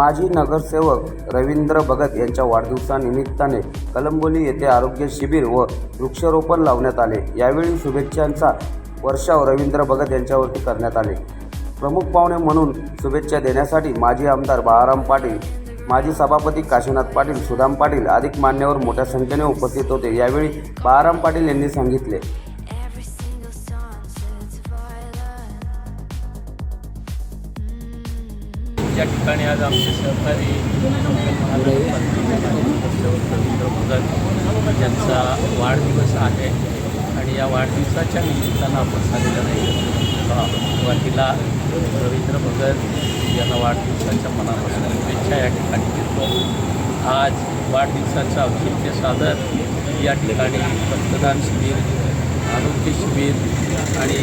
माजी नगरसेवक रवींद्र भगत यांच्या वाढदिवसानिमित्ताने कलंबोली येथे आरोग्य शिबिर व वृक्षारोपण लावण्यात आले. यावेळी शुभेच्छांचा वर्षाव रवींद्र भगत यांच्यावरती करण्यात आले. प्रमुख पाहुणे म्हणून शुभेच्छा देण्यासाठी माजी आमदार बाळाराम पाटील माजी सभापती काशीनाथ पाटील सुदाम पाटील अधिक मान्यवर मोठ्या संख्येने उपस्थित होते. यावेळी बाळाराम पाटील यांनी सांगितले. या ठिकाणी आज आमचे सहकारी भगत यांचा वाढदिवस आहे आणि या वाढदिवसाच्या निमित्तानं आपण झालेलं नाही सुरुवातीला रवींद्र भगत यांना वाढदिवसाच्या मनापासून शुभेच्छा या ठिकाणी देतो. आज वाढदिवसाचं औचित्य सादर. या ठिकाणी रक्तदान शिबिर आरोग्य शिबिर आणि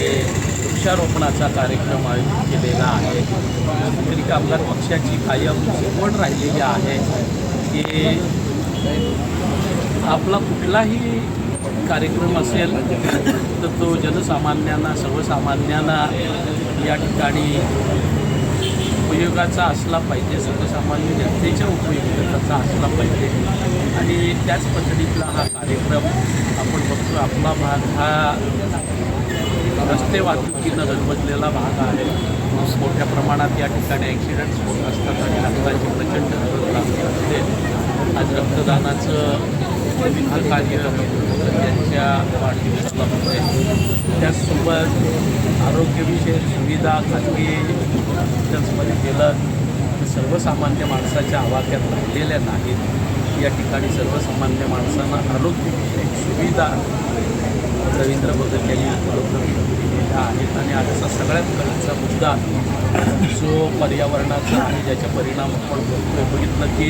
वृक्षारोपणाचा कार्यक्रम आयोजित केलेला आहे. शेतकरी कामगार पक्षाची कायम शिकवण राहिलेली आहे. की आपला कुठलाही कार्यक्रम असेल तर तो जनसामान्यांना सर्वसामान्यांना या ठिकाणी उपयोगाचा असला पाहिजे. सर्वसामान्य जनतेच्या उपयोगाचा असला पाहिजे. आणि त्याच पद्धतीतला हा कार्यक्रम आपण बघतो. आपला भाग हा रस्ते वाहतुकीनं गजबजलेला भाग आहे. मोठ्या प्रमाणात या ठिकाणी ॲक्सिडेंट्स होत असतात आणि रक्ताची प्रचंड गरज लागत असते आज रक्तदानाचं विविध कार्य त्यांच्या वाढदिवसाला होते त्याचसोबत आरोग्यविषयक सुविधा खाजगी हॉस्पिटल्समध्ये गेलं सर्वसामान्य माणसाच्या आवाक्यात राहिलेल्या नाहीत. या ठिकाणी सर्वसामान्य माणसांना आरोग्य सुविधा रवींद्र बदल यांनी उपलब्ध केलेल्या आहेत. आणि आजचा सगळ्यात कळीचा मुद्दा जो पर्यावरणाचा आणि ज्याचा परिणाम आपण बघतोय बघितलं की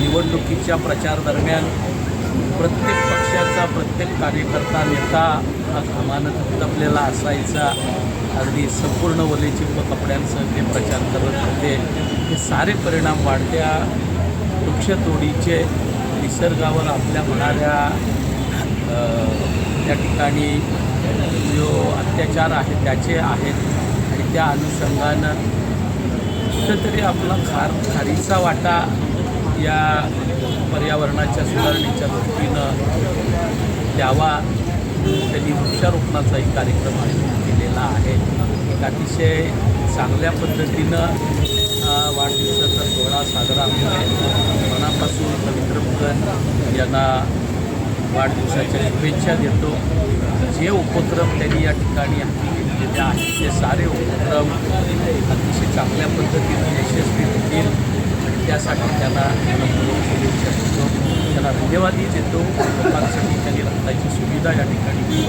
निवडणुकीच्या प्रचार दरम्यान प्रत्येक पक्षाचा प्रत्येक कार्यकर्ता नेता हा घामानं दबलेला असायचा. अगदी संपूर्ण वलेचिंब कपड्यांसह ते प्रचार करत होते. हे सारे परिणाम वाढत्या वृक्षतोडीचे निसर्गावर आपल्या होणाऱ्या त्या ठिकाणी जो अत्याचार आहे त्याचे आहेत आणि त्या अनुषंगानं कुठंतरी आपला खार खारीचा वाटा या पर्यावरणाच्या सुधारणेच्या दृष्टीनं द्यावा. त्यांनी वृक्षारोपणाचाही कार्यक्रम आयोजित केलेला आहे. एक अतिशय चांगल्या पद्धतीनं हा वाढदिवसाचा सोहळा साजरा होत आहे. मनापासून पवित्र भगत यांना वाढदिवसाच्या शुभेच्छा देतो. जे उपक्रम त्यांनी या ठिकाणी हाती घेतलेले आहेत ते सारे उपक्रम अतिशय चांगल्या पद्धतीनं यशस्वी होतील. आणि त्यासाठी त्यांना मनपूर्वक शुभेच्छा देतो. त्यांना धन्यवादही देतो. लोकांसाठी त्यांनी रक्ताची सुविधा या ठिकाणी दिली.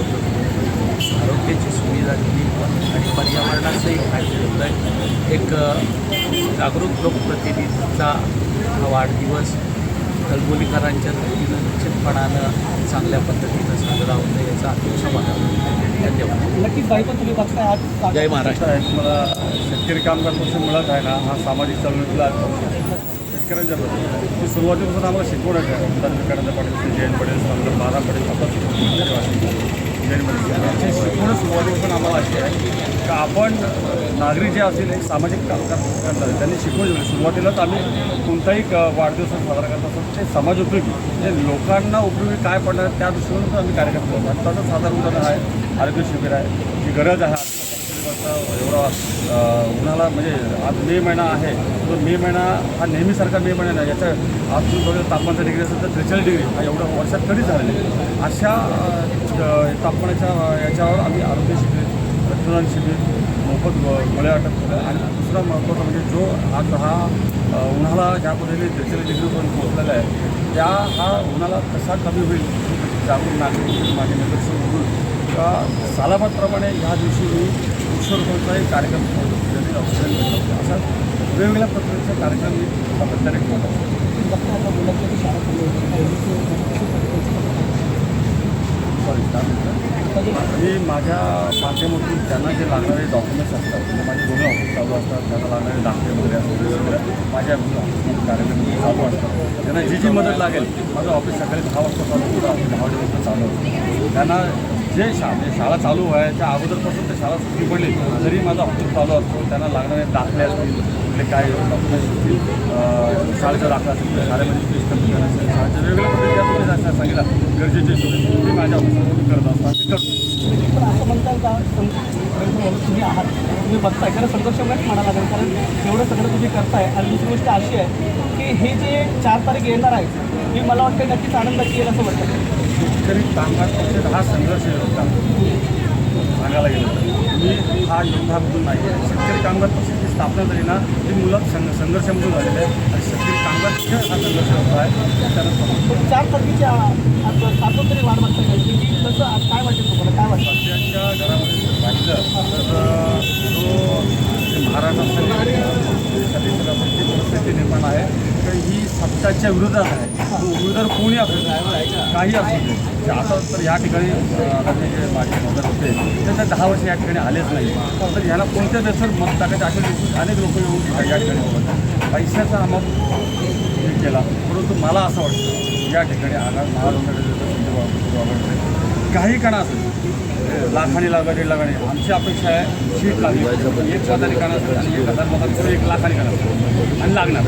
आरोग्याची सुविधा दिली. आणि पर्यावरणाचंही फायदे होत आहे एक जागरूक लोकप्रतिनिधीचा हा वाढदिवस कलबोलीकरांच्या दृष्टीनं निश्चितपणानं चांगल्या पद्धतीनं साजरा होतो याचा अतिशय समाधान आहे. धन्यवाद. नक्कीच बाईपण तुम्ही बघताय आज जय महाराष्ट्र. आहे मला शेतकरी कामगार पक्ष मिळत आहे ना हा सामाजिक चळवळीतला. शेतकऱ्यांच्या ती सुरुवातीपासून आम्हाला शिकवण्यात आहे विकारांचा पाटील जयंत पटेल बारा पटेल आपण जयंत पटेल शिकवण सुरुवातीपासून आम्हाला अशी आहे का आपण नागरिक जे असतील एक सामाजिक काम करतात त्यांनी शिकवून दिलं. सुरुवातीलाच आम्ही कोणताही क- वाढदिवस साजरा करत असतो ते समाज उपयोगी. म्हणजे लोकांना उपयोगी काय पडणार त्या दृष्टीनं आम्ही कार्यक्रम करतो. आत्ताचं साधारण उदाहरण आहे आरोग्य शिबिर आहे जी गरज आहे. आता एवढा उन्हाला म्हणजे आज मे महिना आहे. तो मे महिना हा नेहमीसारखा मे महिना नाही. याच्या आज तुम्ही बघा तापमानाचा डिग्री असेल तर त्रेचाळीस डिग्री हा एवढ्या वर्षात कधी झालेला आहे. अशा तापमानाच्या याच्यावर आम्ही आरोग्य शिबिर रक्तदान शिबिर मोफत गोळ्या अटक केलं आणि दुसरा महत्त्वाचा म्हणजे जो आज हा उन्हाळा ज्या पद्धतीने त्रेचाळीस डिग्रीपर्यंत पोहोचलेला आहे त्या हा उन्हाळा कसा कमी होईल जागरूक नागरिक माझे नगरसेवक म्हणून. का सालाबादप्रमाणे ह्या दिवशी मी वृक्षारोपणाचाही कार्यक्रम ऑक्सिजन भेटतो असा वेगवेगळ्या प्रकारचा कार्यक्रम मी सातत्याने ठेवत असतो आता शाळा चालू सॉरी मी माझ्या माध्यमातून त्यांना जे लागणारे डॉक्युमेंट्स असतात म्हणजे माझे दोन्ही ऑफिस चालू असतात त्यांना लागणारे दाखले वगैरे असतात वेगवेगळ्या माझ्या ऑफिसमध्ये कार्यक्रम चालू असतात. त्यांना जी जी मदत लागेल माझं ऑफिस सकाळी दहा वाजता चालू होतं दहा वाजेपर्यंत चालू असतं त्यांना जे शा शाळा चालू व्हायच्या अगोदरपासून ते शाळा सुटली पडली तरी माझा ऑफिस चालू असतो. त्यांना लागणारे दाखले असतील कुठले काय डॉक्युमेंट्स असतील शाळेचा दाखला असेल शाळेमध्ये फीस कमी करणं असेल शाळेच्या वेगवेगळ्या पद्धती तुम्ही जसं सांगितलं. गरजेचे सोडून ते माझ्या ऑफिसमध्ये करत असतो. ते करतो. पण असं म्हणता का? तुम्ही आहात. तुम्ही बघताय. खरं संघर्षमयच म्हणा लागेल. कारण एवढं सगळं तुम्ही करताय. आणि दुसरी गोष्ट अशी आहे की हे जे चार तारीख येणार आहे ही मला वाटतं नक्कीच आनंदाची येईल असं वाटतं. शेतकरी कामगार पक्ष हा संघर्ष होता सांगायला गेलं मी हा योद्धामधून नाही आहे. शेतकरी कामगार पक्षाची स्थापना झाली ना ती मुलं संघ संघर्षामधून झालेली आहे आणि शेतकरी कामगार पक्ष हा संघर्ष होत आहे. त्यानंतर चार सातून तरी वाढ की? तसं काय वाटेल तुम्हाला? काय वाटतं? सध्याच्या घरामध्ये जर पाहिलं तर जे महाराष्ट्रासाठी परिस्थिती निर्माण आहे. ही सत्ताच्या विरोधात आहे. तो उमेदवार कोणी असू दे, काही असू दे. म्हणजे आता तर या ठिकाणी जे मदत होते ते तर दहा वर्ष या ठिकाणी आलेच नाही. तर ह्याला कोणत्या देशात मत टाकायचे? असेल अनेक लोक येऊन या ठिकाणी पैशाचा आम्हाला हे केला. परंतु मला असं वाटतं या ठिकाणी आगार महाराष्ट्राकडे काही कणा असेल लाखाने लागा दीड लाखाने. आमची अपेक्षा आहे शीट लागली एक मताने कणा असेल आणि एक हजार मताने एक लाखाने कणा असेल आणि लागणार.